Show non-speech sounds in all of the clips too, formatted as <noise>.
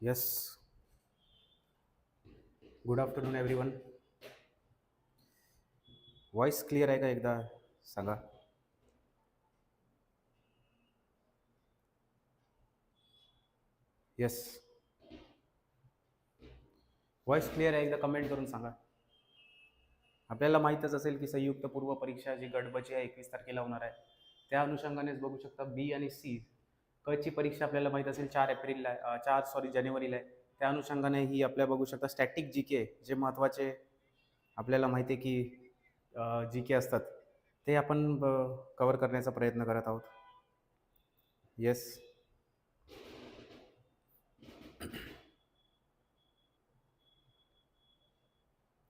Yes good afternoon everyone voice clear आहे का एकदा? सांगा. येस व्हॉइस क्लिअर आहे एकदा कमेंट करून सांगा. आपल्याला माहीतच असेल की संयुक्त पूर्व परीक्षा जी गडबची आहे एकवीस तारखेला होणार आहे. त्या अनुषंगानेच बघू शकता बी आणि सी कची परीक्षा आपल्याला माहीत असेल चार एप्रिलला चार सॉरी जानेवारीला आहे. त्या अनुषंगाने ही आपल्या बघू शकता स्टॅटिक जी के जे महत्त्वाचे आपल्याला माहिती आहे की जी के असतात. ते आपण कवर करण्याचा प्रयत्न करत आहोत. येस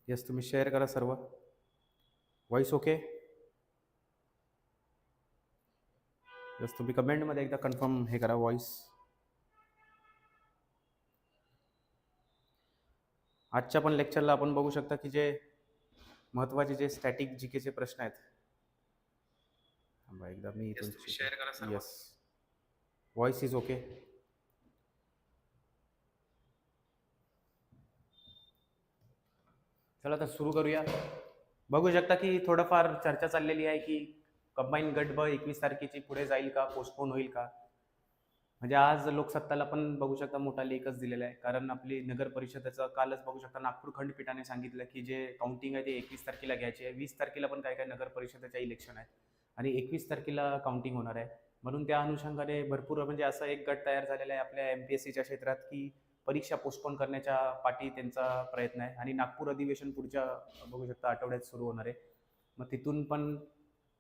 येस तुम्ही शेअर करा सर्व. व्हॉइस ओके येस तुम्ही कमेंटमध्ये एकदा कन्फर्म हे करा व्हॉइस आजच्या पण लेक्चरला आपण बघू शकता की जे महत्त्वाचे जे स्टॅटिक जी केचे प्रश्न आहेत. एकदा मी. येस व्हॉइस इज ओके चला तर सुरू करूया. बघू शकता की थोडंफार चर्चा चाललेली आहे की कंबाईन गट ब एकवीस तारखेची पुढे जाईल का? पोस्टपोन होईल का? म्हणजे आज लोकसत्ताला पण बघू शकता मोठा लेखच दिलेला आहे. कारण आपली नगर परिषदेचं कालच बघू शकता नागपूर खंडपीठाने सांगितलं की जे काउंटिंग आहे ते एकवीस तारखेला घ्यायचे आहे. वीस तारखेला पण काय काय नगर परिषदेच्या इलेक्शन आहेत. आणि एकवीस तारखेला काउंटिंग होणार आहे. म्हणून त्या अनुषंगाने भरपूर म्हणजे असा एक गट तयार झालेला आहे आपल्या एम पी एस सीच्या क्षेत्रात की परीक्षा पोस्टपोन करण्याच्या पाठी त्यांचा प्रयत्न आहे. आणि नागपूर अधिवेशन पुढच्या बघू शकता आठवड्यात सुरू होणार आहे. मग तिथून पण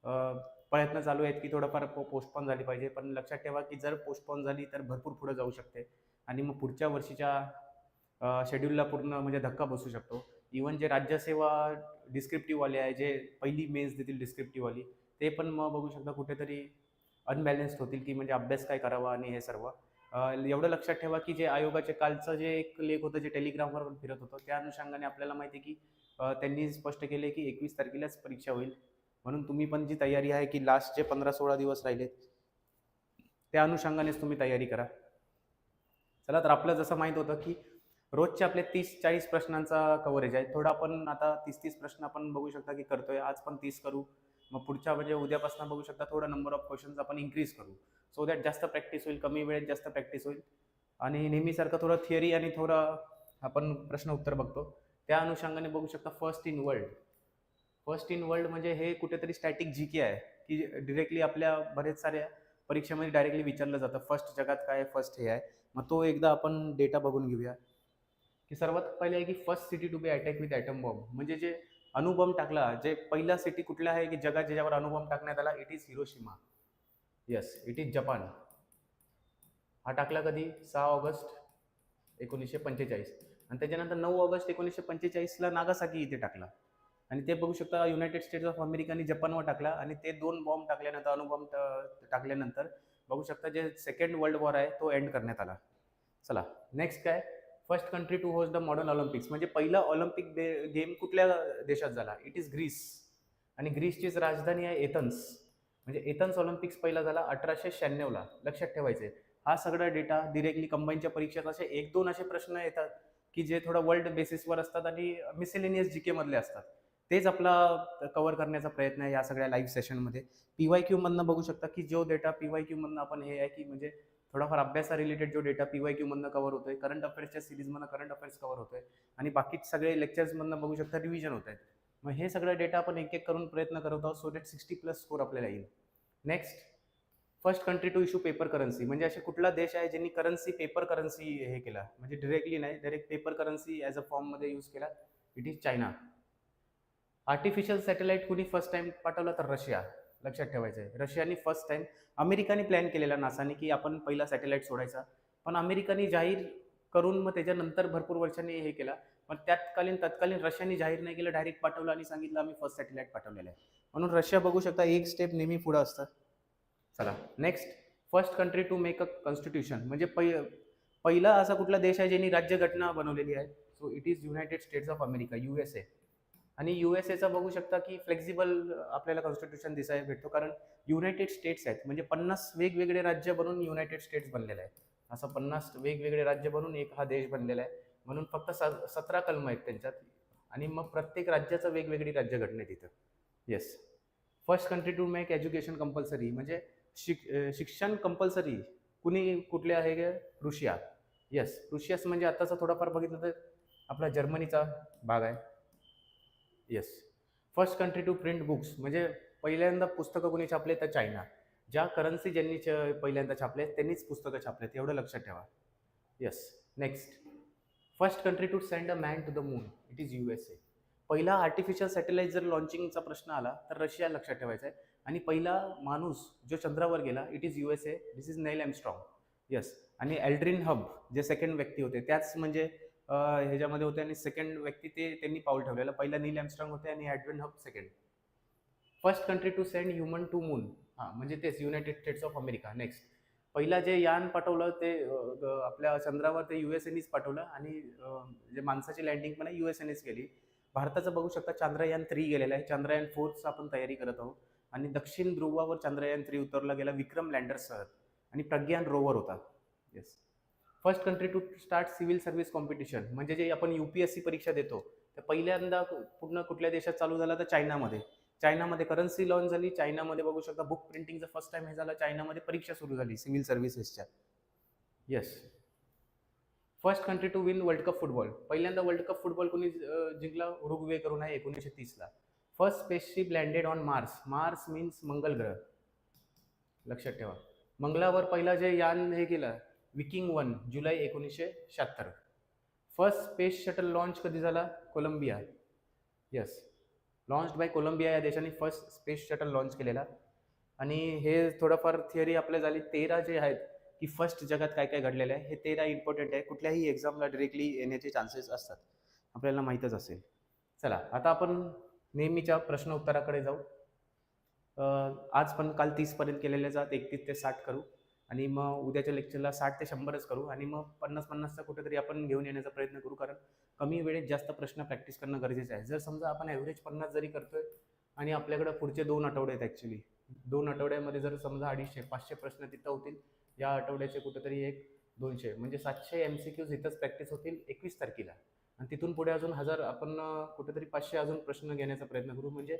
प्रयत्न चालू आहेत की थोडंफार पो झाली पाहिजे. पण लक्षात ठेवा की जर पोस्टपॉन झाली तर भरपूर पुढे जाऊ शकते. आणि मग पुढच्या वर्षीच्या शेड्यूलला पूर्ण म्हणजे धक्का बसू शकतो. इवन जे राज्यसेवा डिस्क्रिप्टिव्हवाले आहे जे पहिली मेन्स देतील डिस्क्रिप्टिव्हवाली ते पण मग बघू शकता कुठेतरी अनबॅलेन्स्ड होतील की म्हणजे अभ्यास काय करावा आणि हे सर्व. एवढं लक्षात ठेवा की जे आयोगाचे कालचं जे एक लेख होतं जे टेलिग्रामवर पण फिरत होतं त्या अनुषंगाने आपल्याला माहिती आहे की त्यांनी स्पष्ट केले की एकवीस तारखेलाच परीक्षा होईल. म्हणून तुम्ही पण जी तयारी आहे की लास्ट जे पंधरा सोळा दिवस राहिलेत त्या अनुषंगानेच तुम्ही तयारी करा. चला तर आपलं जसं माहीत होतं की रोजचे आपले तीस चाळीस प्रश्नांचा कव्हरेज आहे. थोडं आपण आता तीस तीस प्रश्न आपण बघू शकता की करतोय. आज पण तीस करू. मग पुढच्या म्हणजे उद्यापासून बघू शकता थोडं नंबर ऑफ क्वेश्चन्स आपण इन्क्रीज करू. सो दॅट जास्त प्रॅक्टिस होईल कमी वेळेत जास्त प्रॅक्टिस होईल. आणि नेहमीसारखं थोडं थिअरी आणि थोडं आपण प्रश्न उत्तर बघतो. त्या अनुषंगाने बघू शकता first in world first in world म्हणजे हे कुठेतरी स्टॅटिक जी के आहे की डिरेक्टली आपल्या बरेच साऱ्या परीक्षेमध्ये डायरेक्टली विचारलं जातं फर्स्ट जगात काय फर्स्ट हे आहे. मग तो एकदा आपण डेटा बघून घेऊया. की सर्वात पहिले आहे की first city to be attack with atom bomb म्हणजे जे अणुबॉम्ब टाकला जे पहिला सिटी कुठला आहे की जगात ज्याच्यावर अणुबॉम्ब टाकण्यात आला it is Hiroshima yes it is Japan हा टाकला कधी? सहा ऑगस्ट एकोणीसशे पंचेचाळीस. आणि त्याच्यानंतर नऊ ऑगस्ट एकोणीसशे पंचेचाळीसला नागासाकी इथे टाकला. आणि ते बघू शकता युनायटेड स्टेट्स ऑफ अमेरिकाने जपानवर टाकला आणि ते दोन बॉम्ब टाकल्यानंतर अणुबॉम्ब टाकल्यानंतर बघू शकता जे सेकंड वर्ल्ड वॉर आहे तो एंड करण्यात आला. चला नेक्स्ट काय? First country to host the modern Olympics म्हणजे पहिला ऑलिम्पिक गेम कुठल्या देशात झाला? इट इज ग्रीस आणि ग्रीसचीच राजधानी आहे एथन्स म्हणजे एथन्स ऑलिम्पिक्स पहिला झाला अठराशे शहाण्णवला लक्षात ठेवायचे. हा सगळा डेटा डिरेक्टली कंबाईनच्या परीक्षेत असे एक दोन असे प्रश्न येतात की जे थोडा वर्ल्ड बेसिसवर असतात आणि मिसेलेनियस जी केमधले असतात. तेच आपला कवर करण्याचा प्रयत्न आहे या सगळ्या लाईव्ह सेशनमध्ये पी वाय क्यूमधनं बघू शकता की जो डेटा पी वाय क्यूमधनं आपण हे आहे की म्हणजे थोडाफार अभ्यासा रिलेटेड जो डेटा पी वाय क्यूमधनं कव्हर होतोय करंट अफेअर्सच्या सिरीजमधनं करंट अफेअर्स कव्हर होतोय आणि बाकी सगळे लेक्चर्समधनं बघू शकता रिव्हिजन होत आहेत. मग हे सगळं डेटा आपण एक एक करून प्रयत्न करत आहोत so that sixty plus score आपल्याला येईल. Next first country to issue paper currency म्हणजे असे कुठला देश आहे ज्यांनी करन्सी पेपर करन्सी हे केला? म्हणजे डिरेक्टली नाही direct paper currency as a फॉर्ममध्ये यूज केला. It is China artificial satellite कुणी फर्स्ट टाइम पाठवला तर रशिया. लक्षात ठेवायचं आहे रशियाने फर्स्ट टाइम अमेरिकाने प्लॅन केलेला नासाने की आपण पहिला सॅटेलाइट सोडायचा. पण अमेरिकाने जाहीर करून मग त्याच्यानंतर भरपूर वर्षांनी हे केला. पण त्यातकालीन तत्कालीन रशियाने जाहीर नाही केलं डायरेक्ट पाठवलं आणि सांगितलं आम्ही फर्स्ट सॅटेलाइट पाठवलेलं आहे. म्हणून रशिया बघू शकता एक स्टेप नेहमी पुढं असतं. चला next first country to make a constitution म्हणजे पै पहिला असा कुठला देश आहे ज्यांनी राज्यघटना बनवलेली आहे? So it is United States of America U S A आणि यू एस एचा बघू शकता की फ्लेक्झिबल आपल्याला कॉन्स्टिट्यूशन दिसायला भेटतो. कारण युनायटेड स्टेट्स आहेत. म्हणजे पन्नास वेगवेगळे राज्य बनून युनायटेड स्टेट्स बनलेले आहेत असं पन्नास वेगवेगळे राज्य बनून एक हा देश बनलेला आहे. म्हणून फक्त स सतरा कलम आहेत त्यांच्यात. आणि मग प्रत्येक राज्याचं वेगवेगळी राज्यघटना आहे तिथं yes first country to make education compulsory म्हणजे शिक शिक्षण कंपल्सरी कुणी कुठले आहे का रुशिया. येस रुशियास म्हणजे आत्ताचा थोडाफार बघितलं तर आपला जर्मनीचा भाग आहे. Yes first country to print books म्हणजे पहिल्यांदा पुस्तकं कोणी छापले तर चायना. ज्या करन्सी ज्यांनी पहिल्यांदा छापले त्यांनीच पुस्तकं छापलेत. एवढं लक्षात ठेवा. Yes next first country to send a man to the moon it is U S A पहिला आर्टिफिशियल सॅटेलाइट जर लॉन्चिंगचा प्रश्न आला तर रशिया लक्षात ठेवायचा आहे आणि पहिला माणूस जो चंद्रावर गेला it is U S A this is Neil Armstrong yes आणि एल्ड्रिन हब जे सेकंड व्यक्ती होते त्याच म्हणजे ह्याच्यामध्ये होते आणि सेकंड व्यक्ती ते त्यांनी पाऊल ठेवलेलं. पहिला नील ॲमस्ट्रॉंग होते आणि Edwin hub second first country to send human to moon हां म्हणजे तेच United States of America next पहिला जे यान पाठवलं ते आपल्या चंद्रावर ते यू एस एनीच पाठवलं आणि जे माणसाची लँडिंग पण यू एस एनीच केली. भारताचं बघू शकता चांद्रयान थ्री गेलेलं आहे. चांद्रयान फोरचं आपण तयारी करत आहोत. आणि दक्षिण ध्रुवावर चांद्रयान थ्री उतरला गेला विक्रम लँडरसह आणि प्रज्ञान रोवर होता. Yes first country to start civil service competition. म्हणजे जे आपण यू पी एस सी परीक्षा देतो तर पहिल्यांदा पूर्ण कुठल्या देशात चालू झाला तर चायनामध्ये. चायनामध्ये करन्सी लॉन्च झाली चायनामध्ये बघू शकता बुक प्रिंटिंगचं फर्स्ट टाइम हे झालं चायनामध्ये परीक्षा सुरू झाली सिव्हिल सर्व्हिसेसच्या. Yes first country to win world cup football पहिल्यांदा वर्ल्ड कप फुटबॉल कोणी जिंकला? उरुग्वे करून आहे एकोणीसशे तीसला first spaceship landed on Mars Mars means मंगल ग्रह. लक्षात ठेवा. मंगळावर पहिला जे यान हे केलं विकिंग वन जुलै एकोणीसशे शहात्तर. फर्स्ट स्पेस शटल लॉन्च कधी झाला? Columbia. Yes launch by Columbia या देशाने फर्स्ट स्पेस शटल लॉन्च केलेला. आणि हे थोडंफार थिअरी आपल्या झाली. तेरा जे आहेत की फर्स्ट जगात काय काय घडलेलं आहे हे तेरा इम्पॉर्टंट आहे. कुठल्याही एक्झामला डिरेक्टली येण्याचे चान्सेस असतात. आपल्याला माहीतच असेल. चला आता आपण नेहमीच्या प्रश्न उत्तराकडे जाऊ. आज पण काल तीसपर्यंत केलेले जात एकतीस ते साठ करू. आणि मग उद्याच्या लेक्चरला साठ ते शंभरच करू आणि मग पन्नास पन्नासचा कुठेतरी आपण घेऊन येण्याचा प्रयत्न करू. कारण कमी वेळेत जास्त प्रश्न प्रॅक्टिस करणं गरजेचं आहे. जर समजा आपण ॲव्हरेज पन्नास जरी करतोय आणि आपल्याकडे पुढचे दोन आठवडे आहेत ॲक्च्युली दोन आठवड्यामध्ये जर समजा अडीचशे पाचशे प्रश्न तिथं होतील या आठवड्याचे कुठेतरी एक दोनशे म्हणजे सातशे एम सी क्यूज इथंच प्रॅक्टिस होतील एकवीस तारखेला. आणि तिथून पुढे अजून हजार आपण कुठेतरी पाचशे अजून प्रश्न घेण्याचा प्रयत्न करू. म्हणजे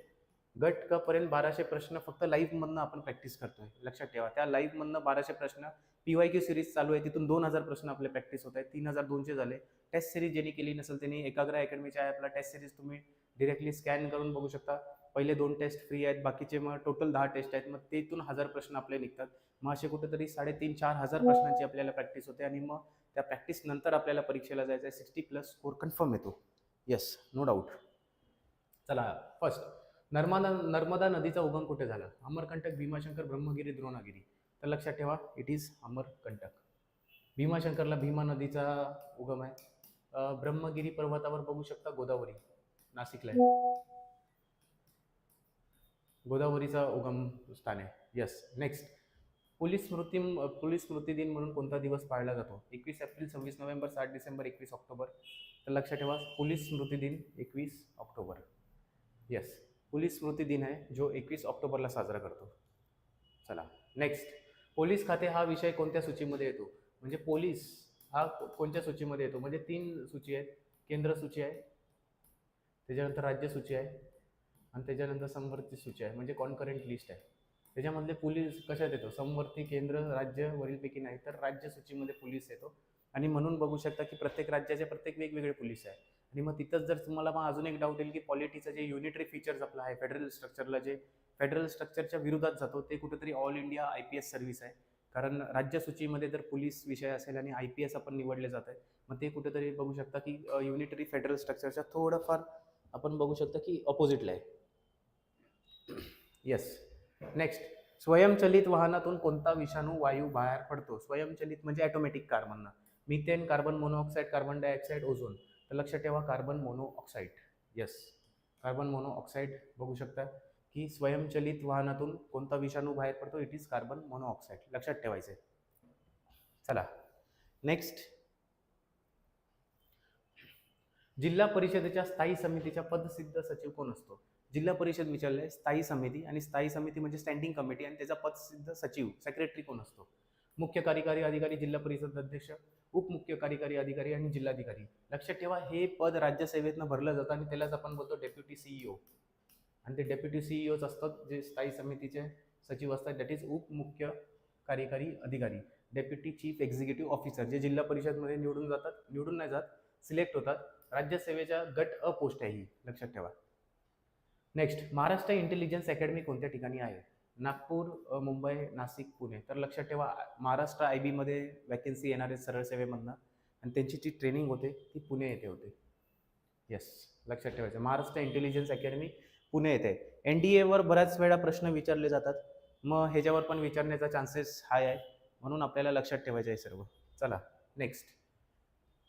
गट क पर्यंत बाराशे प्रश्न फक्त लाईव्हमधनं आपण प्रॅक्टिस करतोय. लक्षात ठेवा. त्या लाईव्हमधनं बाराशे प्रश्न पी वाय क्यू सिरीज चालू आहे. तिथून दोन हजार प्रश्न आपले प्रॅक्टिस होत आहेत. तीन हजार दोनशे झाले. टेस्ट सिरीज ज्यांनी केली नसेल त्यांनी एकाग्र अकॅडमीच्या ॲपला टेस्ट सिरीज तुम्ही डिरेक्टली स्कॅन करून बघू शकता. पहिले दोन टेस्ट फ्री आहेत. बाकीचे मग टोटल दहा टेस्ट आहेत. मग तिथून हजार प्रश्न आपले निघतात. मग असे कुठेतरी साडेतीन चार हजार प्रश्नांची आपल्याला प्रॅक्टिस होते आणि मग त्या प्रॅक्टिस नंतर आपल्याला परीक्षेला जायचं आहे सिक्स्टी प्लस स्कोर कन्फर्म येतो. येस नो डाऊट चला फर्स्ट नर्मदा नर्मदा नदीचा उगम कुठे झाला? अमरकंटक भीमाशंकर ब्रह्मगिरी द्रोणागिरी. तर लक्षात ठेवा इट इज अमरकंटक. भीमाशंकरला भीमा नदीचा उगम आहे. ब्रह्मगिरी पर्वतावर बघू शकता गोदावरी नाशिकला गोदावरीचा उगम स्थान आहे. येस नेक्स्ट पोलीस स्मृती पोलीस स्मृती दिन म्हणून कोणता दिवस पाळला जातो? एकवीस एप्रिल सव्वीस नोव्हेंबर सात डिसेंबर एकवीस ऑक्टोबर. तर लक्षात ठेवा पोलीस स्मृती दिन एकवीस ऑक्टोबर. येस पोलीस स्मृती दिन आहे जो एकवीस ऑक्टोबरला साजरा करतो. चला नेक्स्ट पोलीस खाते हा विषय कोणत्या सूचीमध्ये येतो? म्हणजे पोलीस हा कोणत्या सूचीमध्ये येतो? म्हणजे तीन सूची आहेत. केंद्र सूची आहे त्याच्यानंतर राज्य सूची आहे आणि त्याच्यानंतर संवर्ती सूची आहे. म्हणजे कॉन्करंट लिस्ट आहे. त्याच्यामधले पोलीस कशात येतो? संवर्ती केंद्र राज्य वरीलपैकी नाही तर राज्य सूचीमध्ये पोलीस येतो. आणि म्हणून बघू शकता की प्रत्येक राज्याचे प्रत्येक वेगवेगळे पोलीस आहे आणि मग तिथंच जर तुम्हाला मग अजून एक डाऊट येईल की पॉलिटीचं जे युनिटरी फीचर्स आपलं आहे फेडरल स्ट्रक्चरला जे फेडरल स्ट्रक्चरच्या विरोधात जातो ते कुठेतरी all India I P S service आहे. कारण राज्यसूचीमध्ये जर पोलीस विषय असेल आणि आय पी एस आपण निवडले जात आहे मग ते कुठेतरी बघू शकता की युनिटरी फेडरल स्ट्रक्चरच्या थोडंफार आपण बघू शकता की ऑपोजिटला आहे. येस नेक्स्ट स्वयंचलित वाहनातून कोणता विषाणू वायू बाहेर पडतो? स्वयंचलित म्हणजे automatic carbon methane carbon monoxide carbon dioxide ozone तर लक्षात ठेवा carbon monoxide yes carbon monoxide बघू शकता की स्वयंचलित वाहनातून कोणता विषाणू बाहेर पडतो इट इज कार्बन मोनोऑक्साईड लक्षात ठेवायचं आहे चला. नेक्स्ट जिल्हा परिषदेच्या स्थायी समितीच्या पदसिद्ध सचिव कोण असतो? जिल्हा परिषद विचारले स्थायी समिती आणि स्थायी समिती म्हणजे स्टँडिंग कमिटी आणि त्याचा पदसिद्ध सचिव सेक्रेटरी कोण असतो? मुख्य कार्यकारी अधिकारी जिल्हा परिषद अध्यक्ष उपमुख्य कार्यकारी अधिकारी आणि जिल्हाधिकारी. लक्षात ठेवा हे पद राज्यसेवेतनं भरलं जातं आणि त्यालाच आपण बोलतो डेप्युटी सीईओ. आणि ते डेप्युटी सीईओच असतात जे स्थायी समितीचे सचिव असतात दॅट इज उपमुख्य कार्यकारी अधिकारी. डेप्युटी चीफ एक्झिक्युटिव्ह ऑफिसर जे जिल्हा परिषदमध्ये निवडून जातात निवडून नाही जात सिलेक्ट होतात. राज्यसेवेच्या गट अ पोस्ट आहे ही लक्षात ठेवा. नेक्स्ट महाराष्ट्र इंटेलिजन्स अकॅडमी कोणत्या ठिकाणी आहे? नागपूर मुंबई नाशिक पुणे. तर लक्षात ठेवा महाराष्ट्र आय बीमध्ये वॅकन्सी येणार आहे सरळ सेवेमधनं आणि त्यांची जी ट्रेनिंग होते ती पुणे येथे होते. येस लक्षात ठेवायचं. महाराष्ट्र इंटेलिजन्स अकॅडमी पुणे येथे. एन डी एवर बऱ्याच वेळा प्रश्न विचारले जातात. मग ह्याच्यावर पण विचारण्याचा चान्सेस हाय आहे. म्हणून आपल्याला लक्षात ठेवायचं आहे सर्व. चला नेक्स्ट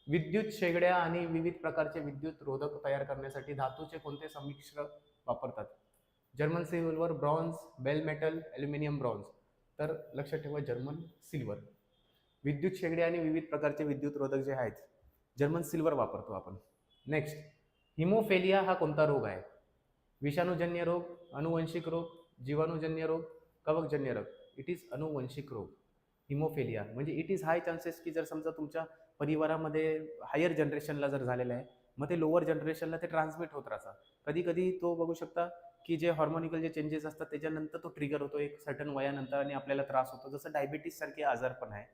विद्युत शेगड्या आणि विविध प्रकारचे विद्युत रोधक तयार करण्यासाठी धातूचे कोणते संमिश्र वापरतात? German silver bronze bell metal aluminium bronze. तर लक्षात ठेवा जर्मन सिल्वर. विद्युत शेगडे आणि विविध प्रकारचे विद्युत रोधक जे आहेत जर्मन सिल्वर वापरतो आपण. नेक्स्ट हिमोफेलिया हा कोणता रोग आहे? विषाणूजन्य रोग अनुवंशिक रोग जीवाणूजन्य रोग कवकजन्य रोग. इट इज अनुवंशिक रोग. हिमोफेलिया म्हणजे इट इज हाय चान्सेस की जर समजा तुमच्या परिवारामध्ये हायर जनरेशनला जर झालेलं आहे मग ते लोअर जनरेशनला ते ट्रान्समिट होत राहतात. कधी कधी तो बघू शकता की जे हॉर्मोनिकल जे चेंजेस असतात त्याच्यानंतर तो ट्रिगर होतो. एक सर्टन वयानंतर आणि आपल्याला त्रास होतो. जसं डायबिटीजसारखे आजार पण आहे.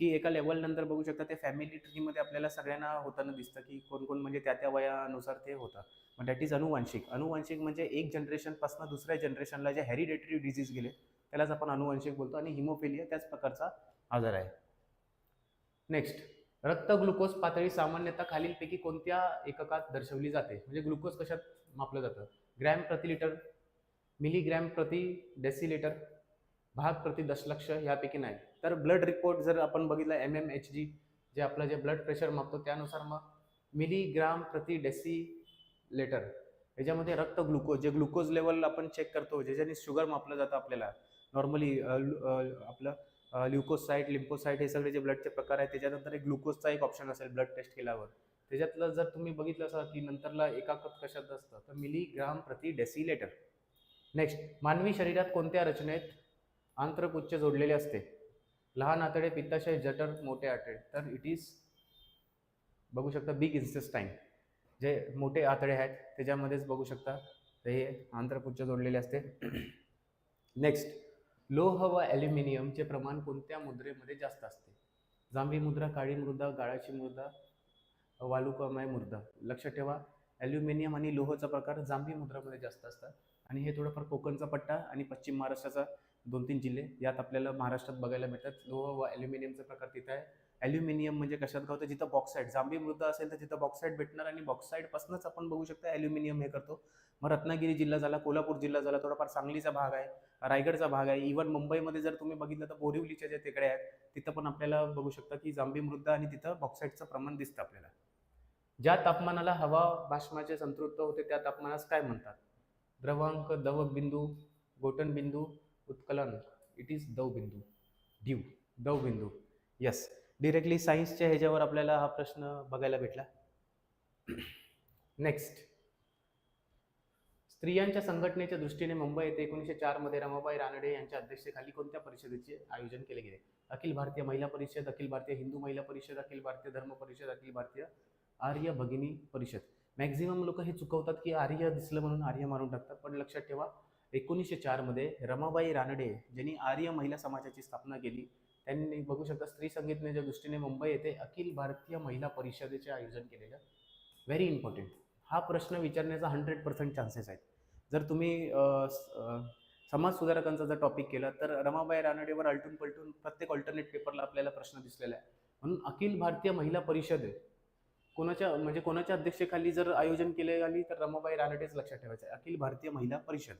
की एका लेवलनंतर बघू शकता ते फॅमिली ट्रीमध्ये आपल्याला सगळ्यांना होताना दिसतं की कोण कोण म्हणजे त्या त्या वयानुसार ते होतं. मग दॅट इज अनुवांशिक अनुवांशिक म्हणजे एक जनरेशनपासून दुसऱ्या जनरेशनला जे हेरिडेटरी डिझीज गेले त्यालाच आपण अनुवांशिक बोलतो आणि हिमोफिलिया त्याच प्रकारचा आजार आहे. नेक्स्ट रक्त ग्लुकोज पातळी सामान्यतः खालीलपैकी कोणत्या एककात दर्शवली जाते? म्हणजे ग्लुकोज कशात मापलं जातं? ग्रॅम प्रति लिटर मिलीग्रॅम प्रति डेसिलिटर भाग प्रति दशलक्ष यापैकी नाही. तर ब्लड रिपोर्ट जर आपण बघितला एम एम एच जी जे आपलं जे ब्लड प्रेशर मापतो त्यानुसार मग मिलीग्राम प्रति डेसिलेटर याच्यामध्ये रक्त ग्लुकोज जे ग्लुकोज लेवल आपण चेक करतो ज्याच्याने शुगर मापलं जातं आपल्याला. नॉर्मली आपलं ल्युकोसाईट लिम्पोसाईट हे सगळे जे ब्लडचे प्रकार आहेत त्याच्यानंतर एक ग्लुकोजचा एक ऑप्शन असेल ब्लड टेस्ट केल्यावर. त्याच्यातलं जर तुम्ही बघितलं असाल की नंतरला एकाकत कशात असतं तर मिलीग्राम प्रति डेसिलेटर नेक्स्ट मानवी शरीरात कोणत्या रचनेत आंत्रपुच्छ जोडलेले असते. लहान आतडे पित्ताशय जठर मोठे आतडे. तर इट इज बघू शकता बिग इन्सेस्टाईन जे मोठे आतडे आहेत त्याच्यामध्येच बघू शकता. तर हे आंत्रपुच्छ जोडलेले असते. <clears throat> नेक्स्ट लोह व ॲल्युमिनियमचे प्रमाण कोणत्या मुद्रेमध्ये जास्त असते? जांभी मुद्रा काळी मृदा गाळाची मृदा वालुकामय मृदा. लक्षात ठेवा ॲल्युमिनियम आणि लोहचा प्रकार जांभी मुद्रामध्ये जास्त असतात. आणि हे थोडंफार कोकणचा पट्टा आणि पश्चिम महाराष्ट्राचा दोन तीन जिल्हे यात आपल्याला महाराष्ट्रात बघायला मिळतात. लोह व ॲल्युमिनियमचा प्रकार तिथं आहे. ॲल्युमिनियम म्हणजे कशात गावतं? जिथं बॉक्साईड जांभी मृदा असेल तर तिथं बॉक्साईड भेटणार आणि बॉक्साईडपासूनच आपण बघू शकता ॲल्युमिनियम हे करतो. मग रत्नागिरी जिल्हा झाला कोल्हापूर जिल्हा झाला थोडाफार सांगलीचा भाग आहे रायगडचा भाग आहे. इव्हन मुंबईमध्ये जर तुम्ही बघितलं तर बोरिवलीच्या जे तिकडे आहेत तिथं पण आपल्याला बघू शकता की जांभी मृदा आणि तिथं बॉक्साईडचं प्रमाण दिसतं आपल्याला. ज्या तापमानाला हवा भाष्माचे संतृप्त होते त्या तापमानास काय म्हणतात? द्रवांक दव बिंदू गोटन बिंदू उत्कलन. इट इज दव बिंदू ड्यू दव बिंदू यस डिरेक्टली सायन्सच्या ह्याच्यावर आपल्याला हा प्रश्न बघायला भेटला. <coughs> नेक्स्ट स्त्रियांच्या संघटनेच्या दृष्टीने मुंबई येथे एकोणीसशे चारमध्ये रमाबाई रानडे यांच्या अध्यक्षतेखाली कोणत्या परिषदेचे आयोजन केले गेले? अखिल भारतीय महिला परिषद अखिल भारतीय हिंदू महिला परिषद अखिल भारतीय धर्म परिषद अखिल भारतीय आर्य भगिनी परिषद. मॅक्झिमम लोक हे चुकवतात की आर्य दिसलं म्हणून आर्य मारून टाकतात. पण लक्षात ठेवा एकोणीसशे चारमध्ये रमाबाई रानडे ज्यांनी आर्य महिला समाजाची स्थापना केली त्यांनी बघू शकता स्त्री संघटनेच्या दृष्टीने मुंबई येथे अखिल भारतीय महिला परिषदेचे आयोजन केलेलं. व्हेरी इम्पॉर्टंट हा प्रश्न विचारण्याचा हंड्रेड पर्सेंट चान्सेस आहेत. जर तुम्ही स- समाज सुधारकांचा जर टॉपिक केला तर रमाबाई रानडेवर आलटून पलटून प्रत्येक ऑल्टरनेट पेपरला आपल्याला प्रश्न दिसलेला आहे. म्हणून अखिल भारतीय महिला परिषद आहे. कोणाच्या म्हणजे कोणाच्या अध्यक्षेखाली जर आयोजन केले आली तर रमाबाई रानडेच लक्षात ठेवायचं आहे. अखिल भारतीय महिला परिषद.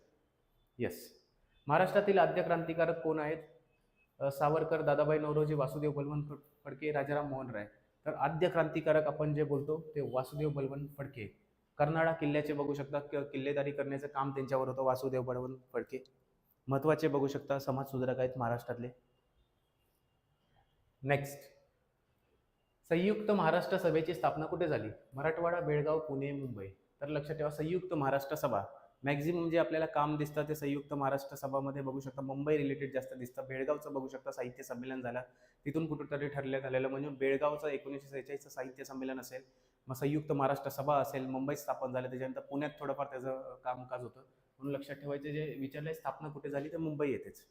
येस महाराष्ट्रातील आद्य क्रांतिकारक कोण आहेत? सावरकर दादाबाई नवरोजी वासुदेव बलवंत फडके राजाराम मोहन राय. तर आद्य क्रांतिकारक आपण जे बोलतो ते वासुदेव बलवंत फडके. कर्नाळा किल्ल्याचे बघू शकता किल्लेदारी करण्याचं काम त्यांच्यावर होतं वासुदेव बळवंत फडके. महत्त्वाचे बघू शकता समाज सुधारक आहेत महाराष्ट्रातले. नेक्स्ट संयुक्त महाराष्ट्र सभेची स्थापना कुठे झाली? मराठवाडा बेळगाव पुणे मुंबई. तर लक्षात ठेवा संयुक्त महाराष्ट्र सभा. मॅक्झिमम जे म्हणजे आपल्याला काम दिसतं ते संयुक्त महाराष्ट्र सभामध्ये बघू शकता. मुंबई रिलेटेड जास्त दिसतं. बेळगावचं बघू शकता साहित्य संमेलन झालं. तिथून कुठेतरी ठरलं आलेलं म्हणजे बेळगावचं एकोणीसशे सेहेचाळीसचं साहित्य संमेलन असेल मग संयुक्त महाराष्ट्र सभा असेल मुंबईत स्थापन झालं. त्याच्यानंतर पुण्यात थोडंफार त्याचं कामकाज होतं. म्हणून लक्षात ठेवायचं जे विचारलंय स्थापना कुठे झाली तर मुंबई येतेच.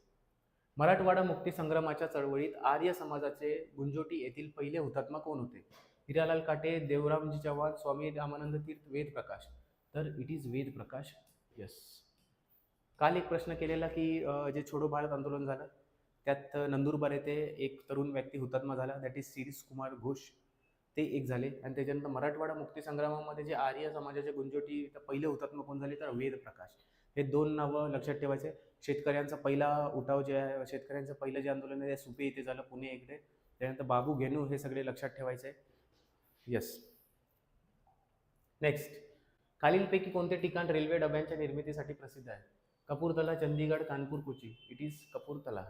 मराठवाडा मुक्तीसंग्रामाच्या चळवळीत आर्य समाजाचे गुंजोटी येथील पहिले हुतात्मा कोण होते? हिरालाल काटे देवरामजी चव्हाण स्वामी रामानंद तीर्थ वेद प्रकाश तर it is Ved Prakash yes काल एक प्रश्न केलेला की जे छोडो भारत आंदोलन झालं त्यात नंदुरबार येथे एक तरुण व्यक्ती हुतात्मा झाला दॅट इज सिरीस कुमार घोष ते एक झाले आणि त्याच्यानंतर मराठवाडा मुक्तीसंग्रामामध्ये जे आर्य समाजाचे गुंजोटी तर पहिले हुतात्मा कोण झाले? तर वेद प्रकाश. हे दोन नावं लक्षात ठेवायचे. शेतकऱ्यांचा पहिला उठाव जे आहे शेतकऱ्यांचं पहिलं जे आंदोलन आहे ते सुपे इथे झालं पुणे इकडे. त्यानंतर बाबू घेणू हे सगळे लक्षात ठेवायचे. यस नेक्स्ट खालीलपैकी कोणते ठिकाण रेल्वे डब्यांच्या निर्मितीसाठी प्रसिद्ध आहे? Kapurthala Chandigarh Kanpur Kochi. It is Kapurthala.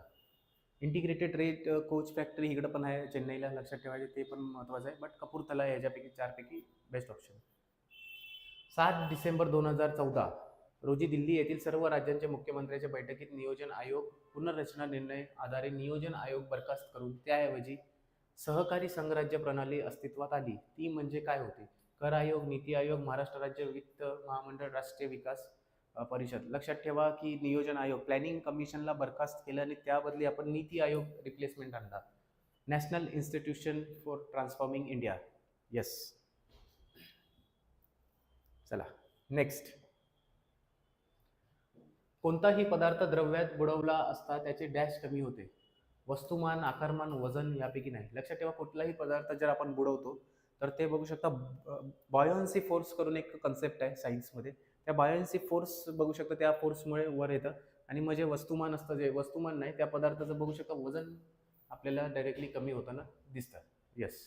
Integrated rail coach factory इकडं पण आहे चेन्नईला लक्षात ठेवायचे ते पण महत्त्वाचं आहे. बट कपूरतला याच्यापैकी चारपैकी बेस्ट ऑप्शन सात डिसेंबर दोन हजार चौदा. रोजी दिल्ली येथील सर्व राज्यांच्या मुख्यमंत्र्यांच्या बैठकीत नियोजन आयोग पुनर्रचना निर्णय आधारे नियोजन आयोग बरखास्त करून त्याऐवजी सहकारी संघराज्य प्रणाली अस्तित्वात आली. ती म्हणजे काय होती? कर आयोग नीती आयोग महाराष्ट्र राज्य वित्त महामंडळ राष्ट्रीय विकास परिषद. लक्षात ठेवा की नियोजन आयोग प्लॅनिंग कमिशनला बरखास्त केलं आणि त्याबदली आपण नीती आयोग रिप्लेसमेंट आणला national institution for transforming India yes चला नेक्स्ट कोणताही पदार्थ द्रव्यात बुडवला असता त्याचे डॅश कमी होते. वस्तुमान आकारमान वजन यापैकी नाही. लक्षात ठेवा कुठलाही पदार्थ जर आपण बुडवतो तर ते बघू शकता बॉयन्सी फोर्स करून एक कन्सेप्ट आहे सायन्समध्ये त्या बायोन्सी फोर्स बघू शकता त्या फोर्समुळे वर येतं. आणि मग जे वस्तुमान असतं जे वस्तुमान नाही त्या पदार्थाचं बघू शकता वजन आपल्याला डायरेक्टली कमी होताना दिसतं. Yes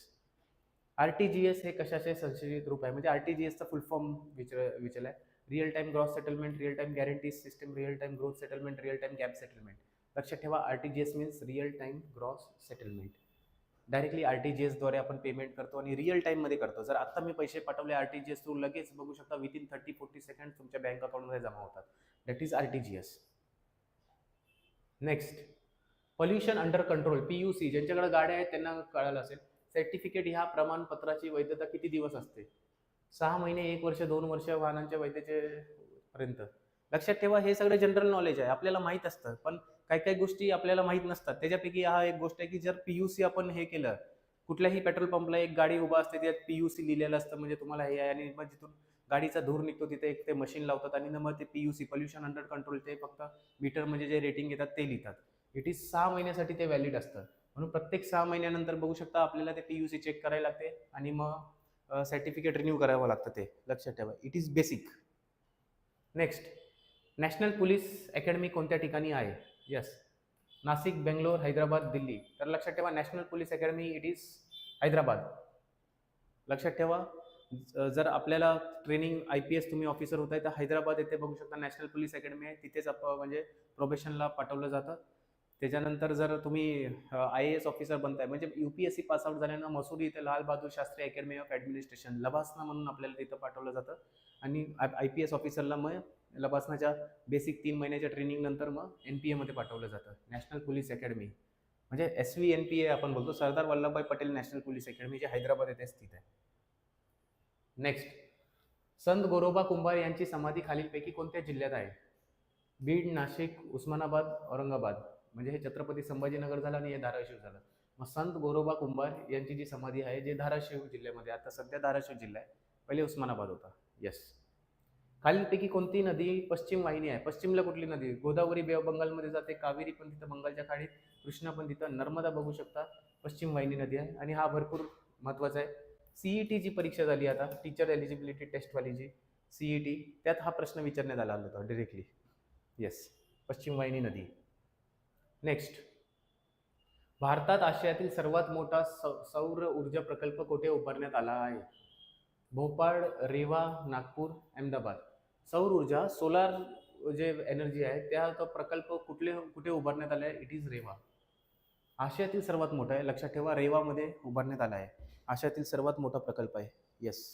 R T G S हे कशाचे संशोधित रूप आहे? म्हणजे आर टी जी एसचा फुल फॉर्म विचार विचारला आहे. Real time gross settlement real time guarantee system real time growth settlement real time gap settlement लक्षात ठेवा R T G S means real time gross settlement directly R T G एसद्वारे आपण payment करतो आणि real टाईममध्ये करतो. जर आत्ता मी पैसे पाठवले R T G S through लगेच बघू शकता विदिन थर्टी फोर्टी सेकंड तुमच्या बँक अकाउंटमध्ये जमा होतात. That is R T G S next pollution under control P U C ज्यांच्याकडे गाड्या आहेत त्यांना कळालं असेल. सर्टिफिकेट ह्या प्रमाणपत्राची वैधता किती दिवस असते? सहा महिने एक वर्ष दोन वर्ष वाहनांच्या वैधतेचे पर्यंत. लक्षात ठेवा हे सगळं जनरल नॉलेज आहे. आपल्याला माहीत असतं. पण काही काही गोष्टी आपल्याला माहीत नसतात. त्याच्यापैकी हा एक गोष्ट आहे की जर पी यू सी आपण हे केलं कुठल्याही पेट्रोल पंपला एक गाडी उभा असते त्यात पी यू सी लिहिलेलं असतं म्हणजे तुम्हाला हे आहे आणि मग जिथून गाडीचा धूर निघतो तिथे एक ते मशीन लावतात आणि मग ते P U C pollution under control ते फक्त मीटर म्हणजे जे रेटिंग येतात ते लिहितात. इट इज सहा महिन्यासाठी ते व्हॅलिड असतं. म्हणून प्रत्येक सहा महिन्यानंतर बघू शकता आपल्याला ते पी यू सी चेक करायला लागते आणि मग सर्टिफिकेट रिन्यू करावं लागतं ते. लक्षात ठेवा. It is basic next national police academy कोणत्या ठिकाणी आहे? यस नाशिक बेंगलोर हैदराबाद दिल्ली. तर लक्षात ठेवा national police academy it is Hyderabad. लक्षात ठेवा ज- जर आपल्याला ट्रेनिंग आय पी एस तुम्ही ऑफिसर होत आहे तर हैदराबाद येथे बघू शकता नॅशनल पोलीस अकॅडमी आहे. तिथेच आप म्हणजे प्रोबेशनला पाठवलं जातं. त्याच्यानंतर जर तुम्ही आय ए एस ऑफिसर बनताय म्हणजे U P S C pass out झाल्यानं मसुरी इथे Lal Bahadur Shastri academy of administration LBSNAA म्हणून आपल्याला तिथं पाठवलं जातं. आणि आय पी एस ऑफिसरला मग लपासनाच्या बेसिक तीन महिन्याच्या ट्रेनिंग नंतर मग एन पी एमध्ये पाठवलं जातं. नॅशनल पोलीस अकॅडमी म्हणजे S V N P A आपण बोलतो. Sardar Vallabhbhai Patel national police academy जे हैदराबाद येथे स्थित आहे. नेक्स्ट संत गोरोबा कुंभार यांची समाधी खालीलपैकी कोणत्या जिल्ह्यात आहे? बीड नाशिक उस्मानाबाद औरंगाबाद. म्हणजे हे छत्रपती संभाजीनगर झालं आणि हे धाराशिव झालं. मग संत गोरोबा कुंभार यांची जी समाधी आहे जे धाराशिव जिल्ह्यामध्ये आता सध्या धाराशिव जिल्हा आहे. पहिले उस्मानाबाद होता. येस खालीलपैकी कोणती नदी पश्चिम वाहिनी आहे. पश्चिमला कुठली नदी? गोदावरी बे बंगालमध्ये जाते कावेरी पण तिथं बंगालच्या खाडीत कृष्णा पण तिथं नर्मदा बघू शकता पश्चिम वाहिनी नदी आहे. आणि हा भरपूर महत्त्वाचा आहे. सीई टी जी परीक्षा झाली आता टीचर एलिजिबिलिटी टेस्टवालीची सीई टी त्यात हा प्रश्न विचारण्यात आला होता डिरेक्टली येस पश्चिम वाहिनी नदी. नेक्स्ट भारतात आशियातील सर्वात मोठा सौर ऊर्जा प्रकल्प कुठे उभारण्यात आला आहे? भोपाळ रेवा नागपूर अहमदाबाद. सौर ऊर्जा सोलार जे एनर्जी आहे त्या तो प्रकल्प कुठले कुठे उभारण्यात आला आहे इट इज रेवा. आशियातील सर्वात मोठा आहे. लक्षात ठेवा रेवामध्ये उभारण्यात आला आहे. आशियातील सर्वात मोठा प्रकल्प आहे. येस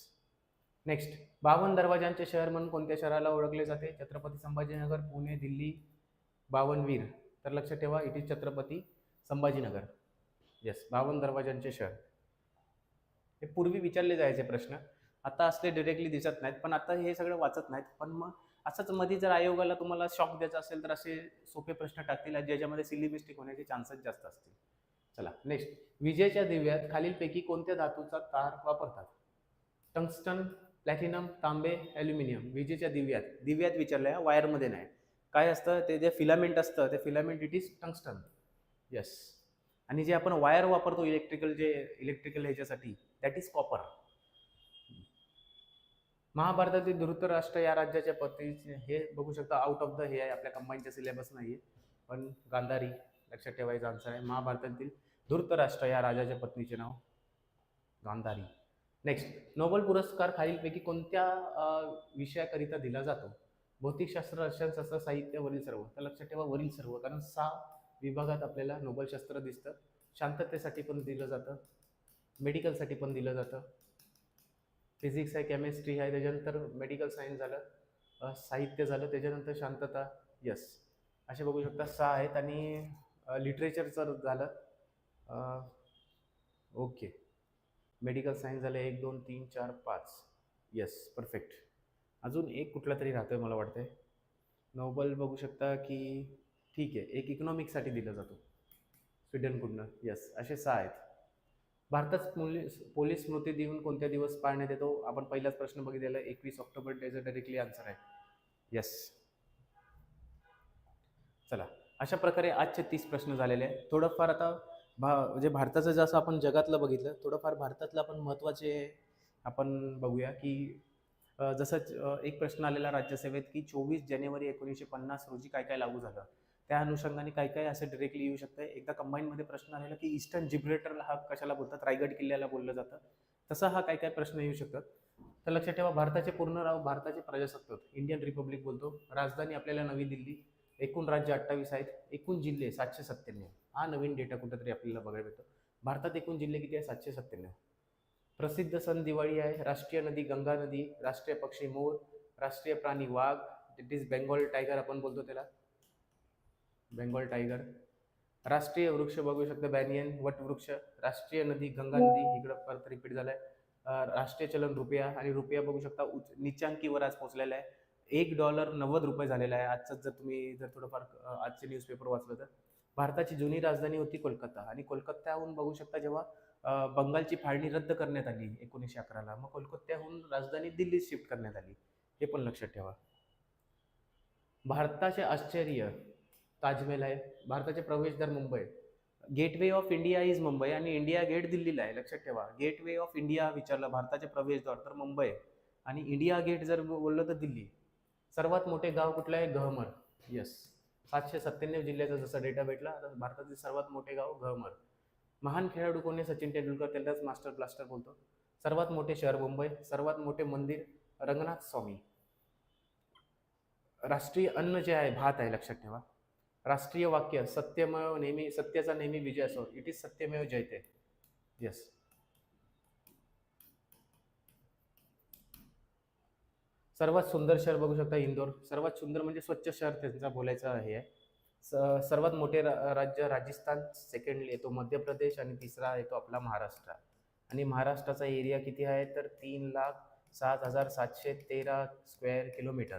नेक्स्ट बावन दरवाजांचे शहर म्हणून कोणत्या शहराला ओळखले जाते? छत्रपती संभाजीनगर पुणे दिल्ली बावनवीर तर लक्षात ठेवा it is Chhatrapati Sambhajinagar. Yes बावन दरवाजांचे शहर. हे पूर्वी विचारले जायचे प्रश्न. आता असले डिरेक्टली दिसत नाहीत पण आता हे सगळं वाचत नाहीत. पण मग असंच मध्ये जर आयोगाला तुम्हाला शॉक द्यायचा असेल तर असे सोपे प्रश्न टाकतील ज्याच्यामध्ये सिली मिस्टेक होण्याचे चान्सेस जास्त असतील. चला नेक्स्ट विजेच्या दिव्यात खालीलपैकी कोणत्या धातूचा तार वापरतात? टंगस्टन प्लॅटिनम तांबे ॲल्युमिनियम विजेच्या दिव्यात. दिव्यात विचारलं आहे वायरमध्ये नाही. काय असतं? ते जे फिलामेंट असतं ते filament it is tungsten yes आणि जे आपण वायर वापरतो इलेक्ट्रिकल जे इलेक्ट्रिकल ह्याच्यासाठी दॅट इज कॉपर महाभारतातील धृतराष्ट्र या राज्याच्या पतीचे हे बघू शकता आउट ऑफ द हे आहे आपल्या कंबाईनच्या सिलेबस नाही आहे. पण गांधारी लक्षात ठेवायचं आन्सर आहे महाभारतातील धृतराष्ट्र या राजाच्या पत्नीचे नाव गांधारी. नेक्स्ट नोबेल पुरस्कार खालीलपैकी कोणत्या विषयाकरिता दिला जातो? भौतिकशास्त्र रसायनशास्त्र साहित्य वरील सर्व. तर लक्षात ठेवा वरील सर्व कारण सहा विभागात आपल्याला नोबेलशास्त्र दिसतं. शांततेसाठी पण दिलं जातं. मेडिकलसाठी पण दिलं जातं. फिजिक्स आहे केमिस्ट्री आहे त्याच्यानंतर मेडिकल सायन्स झालं साहित्य झालं त्याच्यानंतर शांतता यस असे बघू शकता सहा आहेत आणि लिटरेचरचं झालं ओके मेडिकल सायन्स झालं एक दोन तीन चार पाच. येस परफेक्ट अजून एक कुठला तरी राहतोय मला वाटतंय. नोबल बघू शकता की ठीक आहे एक इकॉनॉमिक्ससाठी दिलं जातो. स्वीडनकडनं येस असे सहा आहेत. भारतात पोलीस पोलीस स्मृती दिन कोणत्या दिवस पाळण्यात येतो? आपण पहिलाच प्रश्न बघितलेला एकवीस ऑक्टोबर त्याचं डायरेक्टली आन्सर आहे. येस चला. अशा प्रकारे आजचे तीस प्रश्न झालेले आहेत. थोडंफार आता भा म्हणजे भारताचं जसं आपण जगातलं बघितलं थोडंफार भारतातलं आपण महत्त्वाचे आपण बघूया की जसं एक प्रश्न आलेला राज्यसेवेत की चोवीस जानेवारी एकोणीसशे पन्नास रोजी काय काय लागू झालं? त्या अनुषंगाने काय काय असं डिरेक्टली येऊ शकतं. एकदा कंबाईनमध्ये प्रश्न आलेला की ईस्टर्न जिब्रेटरला हा कशाला बोलतात? रायगड किल्ल्याला बोललं जातं. तसा हा काय काय प्रश्न येऊ शकतात. तर लक्षात ठेवा भारताचे पूर्ण नाव भारताचे प्रजासत्ताक. इंडियन रिपब्लिक बोलतो. राजधानी आपल्याला नवी दिल्ली. एकूण राज्य अठ्ठावीस आहेत. एकूण जिल्हे सातशे सत्त्याण्णव. हा नवीन डेटा कुठेतरी आपल्याला बघायला भेटतो. भारतात एकूण जिल्हे किती आहे सातशे सत्त्याण्णव. प्रसिद्ध सण दिवाळी आहे. राष्ट्रीय नदी गंगा नदी राष्ट्रीय पक्षी मोर राष्ट्रीय प्राणी वाघ. इट इज बेंगॉल टायगर आपण बोलतो त्याला. Bengal tiger. राष्ट्रीय वृक्ष बघू शकता बॅनियन वटवृक्ष राष्ट्रीय नदी गंगा नदी इकडं परत रिपीट झालाय. राष्ट्रीय चलन रुपया आणि रुपया बघू शकता उच निचांकीवर आज पोहोचलेला आहे. एक डॉलर नव्वद रुपये झालेला आहे आजचं जर तुम्ही जर थोडंफार आजचे न्यूजपेपर वाचलं तर. भारताची जुनी राजधानी होती कोलकाता आणि कोलकात्याहून बघू शकता जेव्हा बंगालची फाळणी रद्द करण्यात आली एकोणीसशे अकराला मग कोलकात्याहून राजधानी दिल्लीत शिफ्ट करण्यात आली. हे पण लक्षात ठेवा. भारताचे आश्चर्य ताजमहल आहे भारताचे प्रवेशद्वार Mumbai. Gateway of India is Mumbai आणि इंडिया गेट दिल्लीला आहे लक्षात ठेवा. गेटवे ऑफ इंडिया विचारलं भारताचे प्रवेशद्वार तर मुंबई. आणि इंडिया गेट जर बोललं तर दिल्ली. सर्वात मोठे गाव कुठलं आहे? गहमर येस सातशे सत्त्याण्णव जिल्ह्याचा जसा डेटा भेटला तर भारतातील सर्वात मोठे गाव गहमर महान खेळाडू कोण आहे? सचिन तेंडुलकर त्यालाच मास्टर ब्लास्टर बोलतो. सर्वात मोठे शहर मुंबई सर्वात मोठे मंदिर रंगनाथ स्वामी. राष्ट्रीय अन्न जे आहे भात आहे लक्षात ठेवा. राष्ट्रीय वाक्य सत्यमेव नेहमी सत्याचा नेहमी विजय असो. इट इज सत्यमेव जयते. येस सर्वात सुंदर शहर बघू शकता इंदोर. सर्वात सुंदर म्हणजे स्वच्छ शहर त्यांचा बोलायचं हे आहे. स- सर्वात मोठे रा- राज्य राजस्थान सेकंडली येतो मध्य प्रदेश आणि तिसरा येतो आपला महाराष्ट्र. आणि महाराष्ट्राचा एरिया किती आहे? तर तीन लाख सात हजार सातशे तेरा स्क्वेअर किलोमीटर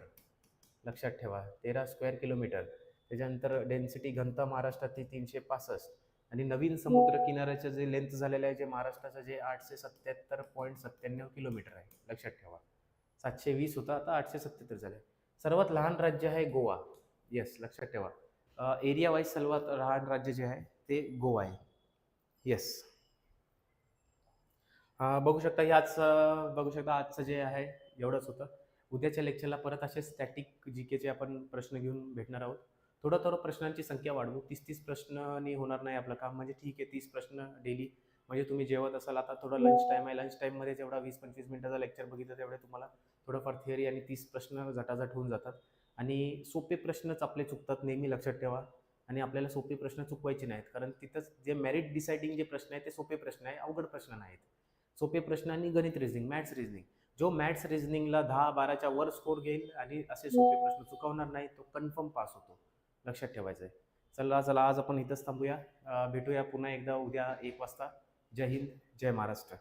लक्षात ठेवा तेरा स्क्वेअर किलोमीटर त्याच्यानंतर डेन्सिटी घनता महाराष्ट्रातील तीनशे पासष्ट. आणि नवीन समुद्र किनाऱ्याचं जे लेंथ झालेलं आहे जे महाराष्ट्राचं जे आठशे सत्याहत्तर पॉईंट सत्त्याण्णव किलोमीटर आहे लक्षात ठेवा. सातशे वीस होता आता आठशे सत्याहत्तर झाले सर्वात लहान राज्य आहे गोवा. येस लक्षात ठेवा. एरिया वाईज सर्वात लहान राज्य जे आहे ते गोवा आहे. येस बघू शकता ह्याच बघू शकता आजचं जे आहे एवढंच होतं. उद्याच्या लेक्चरला परत असे स्टॅटिक जी केचे आपण प्रश्न घेऊन भेटणार आहोत. थोडं थोडं प्रश्नांची संख्या वाढवू. तीस तीस प्रश्नांनी होणार नाही आपलं काम. म्हणजे ठीक आहे तीस प्रश्न डेली म्हणजे तुम्ही जेवत असाल आता थोडं लंच टाईम आहे. लंच टाईममध्ये जेवढा वीस पंचवीस मिनिटाचा लेक्चर बघितलं तेवढे तुम्हाला थोडंफार थिअरी आणि तीस प्रश्न झटाझट होऊन जातात. आणि सोपे प्रश्नच आपले चुकतात नेहमी लक्षात ठेवा. आणि आपल्याला सोपे प्रश्न चुकवायचे नाहीत. कारण तिथंच जे मेरिट डिसाइडिंग जे प्रश्न आहेत ते सोपे प्रश्न आहे अवघड प्रश्न नाहीत. सोपे प्रश्न आणि गणित रिझनिंग मॅथ्स रिझनिंग जो मॅथ्स रिझनिंगला दहा बाराच्या वर स्कोर घेईल आणि असे सोपे प्रश्न चुकवणार नाही तो कन्फर्म पास होतो. लक्षात ठेवायचं आहे चला चला आज आपण इथंच थांबूया. भेटूया पुन्हा एकदा उद्या एक वाजता. जय हिंद जय महाराष्ट्र.